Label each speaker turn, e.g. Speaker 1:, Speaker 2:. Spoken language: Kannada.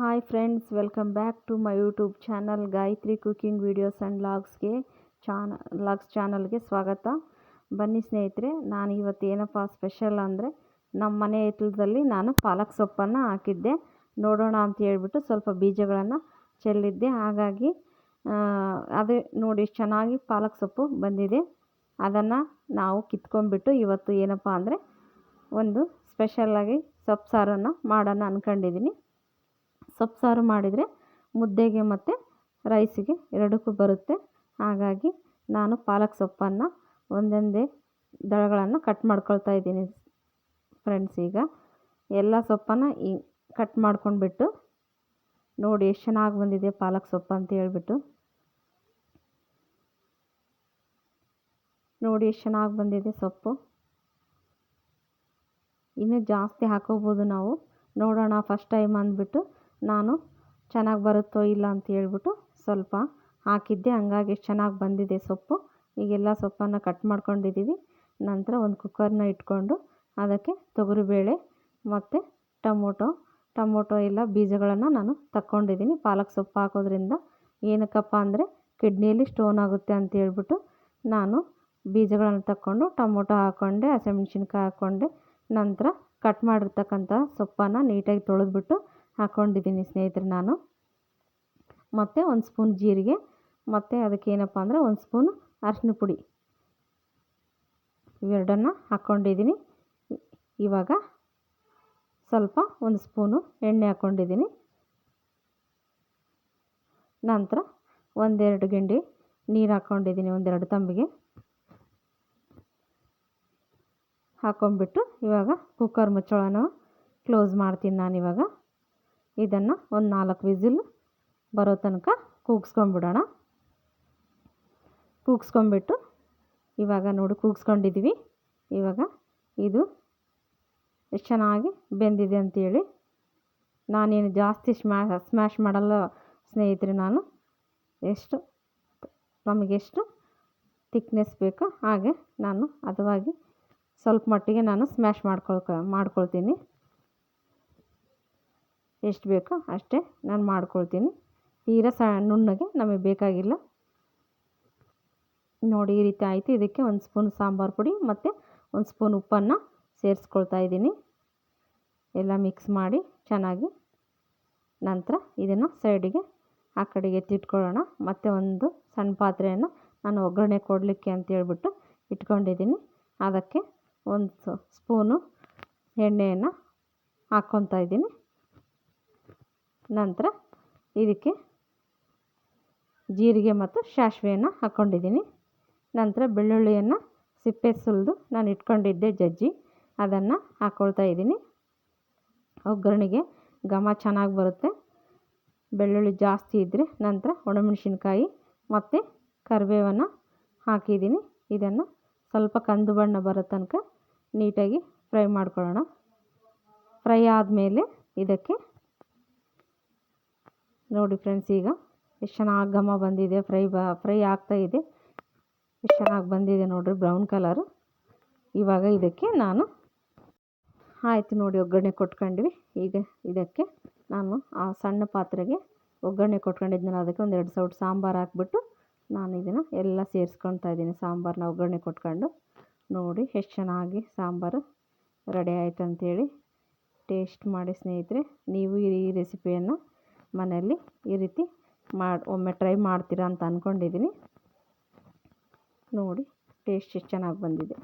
Speaker 1: Hi friends welcome back to my YouTube channel Gayathri cooking videos and ಲಾಗ್ಸ್ಗೆ ಚಾನ ಲಾಗ್ಸ್ ಚಾನಲ್ಗೆ ಸ್ವಾಗತ. ಬನ್ನಿ ಸ್ನೇಹಿತರೆ, ನಾನು ಇವತ್ತು ಏನಪ್ಪ ಸ್ಪೆಷಲ್ ಅಂದರೆ ನಮ್ಮ ಮನೆ ಹಿತ್ತಲದಲ್ಲಿ ನಾನು ಪಾಲಕ್ ಸೊಪ್ಪನ್ನು ಹಾಕಿದ್ದೆ. ನೋಡೋಣ ಅಂತ ಹೇಳ್ಬಿಟ್ಟು ಸ್ವಲ್ಪ ಬೀಜಗಳನ್ನು ಚೆಲ್ಲಿದ್ದೆ. ಹಾಗಾಗಿ ಅದೇ ನೋಡಿ ಚೆನ್ನಾಗಿ ಪಾಲಕ್ ಸೊಪ್ಪು ಬಂದಿದೆ. ಅದನ್ನು ನಾವು ಕಿತ್ಕೊಂಡ್ಬಿಟ್ಟು ಇವತ್ತು ಏನಪ್ಪ ಅಂದರೆ ಒಂದು ಸ್ಪೆಷಲ್ಲಾಗಿ ಸೊಪ್ಪು ಸಾರನ್ನು ಮಾಡೋಣ ಅಂದ್ಕೊಂಡಿದ್ದೀನಿ ಸೊಪ್ಪು ಸಾರು ಮಾಡಿದರೆ ಮುದ್ದೆಗೆ ಮತ್ತು ರೈಸಿಗೆ ಎರಡಕ್ಕೂ ಬರುತ್ತೆ. ಹಾಗಾಗಿ ನಾನು ಪಾಲಕ್ ಸೊಪ್ಪನ್ನು ಒಂದೊಂದೇ ದಳಗಳನ್ನು ಕಟ್ ಮಾಡ್ಕೊಳ್ತಾ ಇದ್ದೀನಿ ಫ್ರೆಂಡ್ಸ್ ಈಗ. ಎಲ್ಲ ಸೊಪ್ಪನ್ನು ಈ ಕಟ್ ಮಾಡ್ಕೊಂಡ್ಬಿಟ್ಟು ನೋಡಿ ಎಷ್ಟು ಚೆನ್ನಾಗಿ ಬಂದಿದೆ ಪಾಲಕ್ ಸೊಪ್ಪು ಅಂತ ಹೇಳ್ಬಿಟ್ಟು. ನೋಡಿ ಎಷ್ಟು ಚೆನ್ನಾಗಿ ಬಂದಿದೆ ಸೊಪ್ಪು. ಇನ್ನೂ ಜಾಸ್ತಿ ಹಾಕೋಬೋದು ನಾವು. ನೋಡೋಣ ಫಸ್ಟ್ ಟೈಮ್ ಅಂದ್ಬಿಟ್ಟು ನಾನು ಚೆನ್ನಾಗಿ ಬರುತ್ತೋ ಇಲ್ಲ ಅಂತ ಹೇಳ್ಬಿಟ್ಟು ಸ್ವಲ್ಪ ಹಾಕಿದ್ದೆ. ಹಂಗಾಗಿ ಎಷ್ಟು ಚೆನ್ನಾಗಿ ಬಂದಿದೆ ಸೊಪ್ಪು. ಈಗೆಲ್ಲ ಸೊಪ್ಪನ್ನು ಕಟ್ ಮಾಡ್ಕೊಂಡಿದ್ದೀವಿ ನಂತರ ಒಂದು ಕುಕ್ಕರ್ನ ಇಟ್ಕೊಂಡು ಅದಕ್ಕೆ ತೊಗರಿಬೇಳೆ ಮತ್ತು ಟೊಮೊಟೊ. ಟೊಮೊಟೊ ಎಲ್ಲ ಬೀಜಗಳನ್ನು ನಾನು ತಕ್ಕೊಂಡಿದ್ದೀನಿ ಪಾಲಕ್ ಸೊಪ್ಪು ಹಾಕೋದ್ರಿಂದ ಏನಕ್ಕಪ್ಪ ಅಂದರೆ ಕಿಡ್ನಿಯಲ್ಲಿ ಸ್ಟೋನ್ ಆಗುತ್ತೆ ಅಂತ ಹೇಳ್ಬಿಟ್ಟು ನಾನು ಬೀಜಗಳನ್ನು ತಕ್ಕೊಂಡು ಟೊಮೊಟೊ ಹಾಕ್ಕೊಂಡೆ ಹಸಿಮೆಣ್ಸಿನ್ಕಾಯಿ ಹಾಕ್ಕೊಂಡೆ ನಂತರ ಕಟ್ ಮಾಡಿರ್ತಕ್ಕಂಥ ಸೊಪ್ಪನ್ನು ನೀಟಾಗಿ ತೊಳೆದ್ಬಿಟ್ಟು ಹಾಕ್ಕೊಂಡಿದ್ದೀನಿ ಸ್ನೇಹಿತರೆ ನಾನು. ಮತ್ತು ಒಂದು ಸ್ಪೂನ್ ಜೀರಿಗೆ, ಮತ್ತು ಅದಕ್ಕೆ ಏನಪ್ಪ ಅಂದರೆ ಒಂದು ಸ್ಪೂನು ಅರಿಶಿನ ಪುಡಿ. ಇವೆರಡನ್ನು ಹಾಕ್ಕೊಂಡಿದ್ದೀನಿ ಇವಾಗ ಸ್ವಲ್ಪ ಒಂದು ಸ್ಪೂನು ಎಣ್ಣೆ ಹಾಕ್ಕೊಂಡಿದ್ದೀನಿ ನಂತರ ಒಂದೆರಡು ಗಿಂಡಿ ನೀರು ಹಾಕ್ಕೊಂಡಿದ್ದೀನಿ ಒಂದೆರಡು ತಂಬಿಗೆ. ಹಾಕ್ಕೊಂಬಿಟ್ಟು ಇವಾಗ ಕುಕ್ಕರ್ ಮುಚ್ಚಳನ ಕ್ಲೋಸ್ ಮಾಡ್ತೀನಿ ನಾನಿವಾಗ ಇದನ್ನು ಒಂದು ನಾಲ್ಕು ವಿಸಿಲ್ ಬರೋ ತನಕ ಕೂಗಿಸ್ಕೊಂಬಿಡೋಣ ಕೂಗಿಸ್ಕೊಂಬಿಟ್ಟು ಇವಾಗ ನೋಡಿ ಕೂಗಿಸ್ಕೊಂಡಿದ್ದೀವಿ ಇವಾಗ ಇದು ಎಷ್ಟು ಚೆನ್ನಾಗಿ ಬೆಂದಿದೆ ಅಂತೇಳಿ ನಾನೇನು ಜಾಸ್ತಿ ಸ್ಮ್ಯಾಶ್ ಸ್ಮ್ಯಾಶ್ ಮಾಡಲ್ಲ ಸ್ನೇಹಿತರೆ ನಾನು. ಎಷ್ಟು ನಮಗೆಷ್ಟು ತಿಕ್ನೆಸ್ ಬೇಕೋ ಹಾಗೆ ನಾನು ಹದವಾಗಿ ಸ್ವಲ್ಪ ಮಟ್ಟಿಗೆ ನಾನು ಸ್ಮ್ಯಾಶ್ ಮಾಡ್ಕೊಳ್ಕ, ಮಾಡ್ಕೊಳ್ತೀನಿ. ಎಷ್ಟು ಬೇಕೋ ಅಷ್ಟೇ ನಾನು ಮಾಡ್ಕೊಳ್ತೀನಿ. ತೀರಾ ಸ ನುಣ್ಣಗೆ ನಮಗೆ ಬೇಕಾಗಿಲ್ಲ. ನೋಡಿ ಈ ರೀತಿ ಆಯಿತು. ಇದಕ್ಕೆ ಒಂದು ಸ್ಪೂನ್ ಸಾಂಬಾರು ಪುಡಿ ಮತ್ತು ಒಂದು ಸ್ಪೂನ್ ಉಪ್ಪನ್ನು ಸೇರಿಸ್ಕೊಳ್ತಾ ಇದ್ದೀನಿ. ಎಲ್ಲ ಮಿಕ್ಸ್ ಮಾಡಿ ಚೆನ್ನಾಗಿ. ನಂತರ ಇದನ್ನು ಸೈಡಿಗೆ ಆ ಕಡೆಗೆ ಎತ್ತಿಟ್ಕೊಳ್ಳೋಣ. ಮತ್ತು ಒಂದು ಸಣ್ಣ ಪಾತ್ರೆಯನ್ನು ನಾನು ಒಗ್ಗರಣೆ ಕೊಡಲಿಕ್ಕೆ ಅಂತ ಹೇಳ್ಬಿಟ್ಟು ಇಟ್ಕೊಂಡಿದ್ದೀನಿ. ಅದಕ್ಕೆ ಒಂದು ಸ್ಪೂನು ಎಣ್ಣೆಯನ್ನು ಹಾಕ್ಕೊತಾ ಇದ್ದೀನಿ. ನಂತರ ಇದಕ್ಕೆ ಜೀರಿಗೆ ಮತ್ತು ಸಾಸಿವೆಯನ್ನು ಹಾಕ್ಕೊಂಡಿದ್ದೀನಿ. ನಂತರ ಬೆಳ್ಳುಳ್ಳಿಯನ್ನು ಸಿಪ್ಪೆ ಸುಲಿದು ನಾನು ಇಟ್ಕೊಂಡಿದ್ದೆ ಜಜ್ಜಿ. ಅದನ್ನು ಹಾಕ್ಕೊಳ್ತಾ ಇದ್ದೀನಿ. ಒಗ್ಗರಣೆಗೆ ಘಮ ಚೆನ್ನಾಗಿ ಬರುತ್ತೆ. ಬೆಳ್ಳುಳ್ಳಿ ಜಾಸ್ತಿ ಇದ್ದರೆ ನಂತರ ಒಣಮೆಣಸಿನ್ಕಾಯಿ ಮತ್ತು ಕರಿಬೇವನ್ನು ಹಾಕಿದ್ದೀನಿ. ಇದನ್ನು ಸ್ವಲ್ಪ ಕಂದು ಬಣ್ಣ ಬರೋ ತನಕ ನೀಟಾಗಿ ಫ್ರೈ ಮಾಡ್ಕೊಳ್ಳೋಣ. ಫ್ರೈ ಆದಮೇಲೆ ಇದಕ್ಕೆ ನೋಡಿ ಫ್ರೆಂಡ್ಸ್, ಈಗ ಎಷ್ಟು ಚೆನ್ನಾಗಿ ಘಮ ಬಂದಿದೆ, ಫ್ರೈ ಬ, ಫ್ರೈ ಇದೆ. ಎಷ್ಟು ಚೆನ್ನಾಗಿ ಬಂದಿದೆ ನೋಡಿರಿ, ಬ್ರೌನ್ ಕಲರು. ಇವಾಗ ಇದಕ್ಕೆ ನಾನು ಆಯಿತು ನೋಡಿ, ಒಗ್ಗರಣೆ ಕೊಟ್ಕೊಂಡ್ವಿ. ಈಗ ಇದಕ್ಕೆ ನಾನು ಆ ಸಣ್ಣ ಪಾತ್ರೆಗೆ ಒಗ್ಗರಣೆ ಕೊಟ್ಕೊಂಡಿದ್ನಲ್ಲ, ಅದಕ್ಕೆ ಒಂದೆರಡು ಸೌಟ್ ಸಾಂಬಾರು ಹಾಕ್ಬಿಟ್ಟು ನಾನು ಇದನ್ನು ಎಲ್ಲ ಸೇರಿಸ್ಕೊತಾ ಇದ್ದೀನಿ ಸಾಂಬಾರನ್ನ ಒಗ್ಗರಣೆ ಕೊಟ್ಕೊಂಡು. ನೋಡಿ, ಎಷ್ಟು ಚೆನ್ನಾಗಿ ಸಾಂಬಾರು ರೆಡಿ ಆಯಿತು ಅಂಥೇಳಿ ಟೇಸ್ಟ್ ಮಾಡಿ ಸ್ನೇಹಿತರೆ, ನೀವು ಈ ರೆಸಿಪಿಯನ್ನು ಮನೆಯಲ್ಲಿ ಈ ರೀತಿ ಮಾಡಿ ಒಮ್ಮೆ ಟ್ರೈ ಮಾಡ್ತೀರಾ ಅಂತ ಅಂದ್ಕೊಂಡಿದ್ದೀನಿ ನೋಡಿ ಟೇಸ್ಟ್ ಎಷ್ಟು ಚೆನ್ನಾಗಿ ಬಂದಿದೆ.